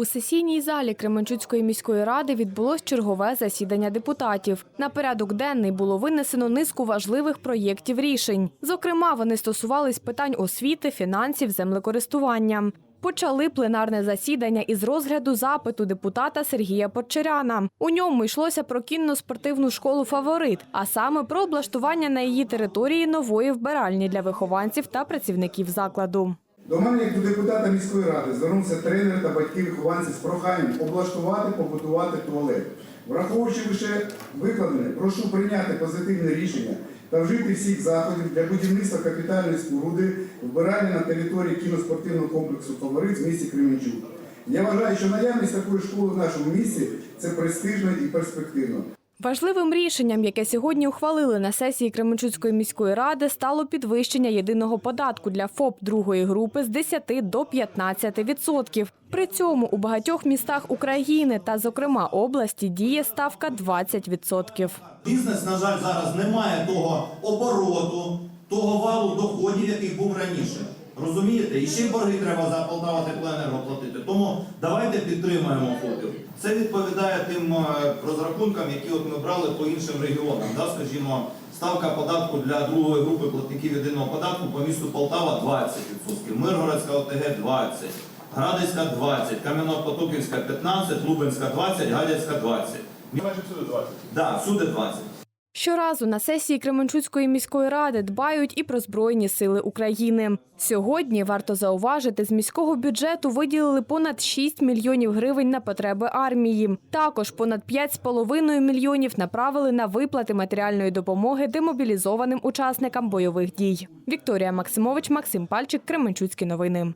У сесійній залі Кременчуцької міської ради відбулось чергове засідання депутатів. На порядок денний було винесено низку важливих проєктів рішень. Зокрема, вони стосувались питань освіти, фінансів, землекористування. Почали пленарне засідання із розгляду запиту депутата Сергія Порчаряна. У ньому йшлося про кінно-спортивну школу Фаворит, а саме про облаштування на її території нової вбиральні для вихованців та працівників закладу. До мене, як до депутата міської ради, звернувся тренер та батьки вихованці з проханням облаштувати, побудувати туалет. Враховуючи лише викладене, прошу прийняти позитивне рішення та вжити всіх заходів для будівництва капітальної споруди вбиральні на території кіноспортивного комплексу «Фаворит» в місті Кременчук. Я вважаю, що наявність такої школи в нашому місті це престижно і перспективно. Важливим рішенням, яке сьогодні ухвалили на сесії Кременчуцької міської ради, стало підвищення єдиного податку для ФОП другої групи з 10 до 15 відсотків. При цьому у багатьох містах України та, зокрема, області діє ставка 20 відсотків. Бізнес, на жаль, зараз не має того обороту, того валу доходів, який був раніше. Розумієте? І ще й борги треба за Полтава теплоенерго платити. Тому давайте підтримаємо ФОПів. Це відповідає тим е, розрахункам, які от ми брали по іншим регіонам. Да? Скажімо, ставка податку для другої групи платників єдиного податку по місту Полтава 20%, Миргородська ОТГ 20%, Градицька 20%, Кам'яно-Потоківська 15%, Лубенська 20%, Гадяцька 20%. Майже всюди 20. Да, всюди 20. Щоразу на сесії Кременчуцької міської ради дбають і про Збройні сили України. Сьогодні, варто зауважити, з міського бюджету виділили понад 6 мільйонів гривень на потреби армії. Також понад 5,5 мільйонів направили на виплати матеріальної допомоги демобілізованим учасникам бойових дій. Вікторія Максимович, Максим Пальчик, Кременчуцькі новини.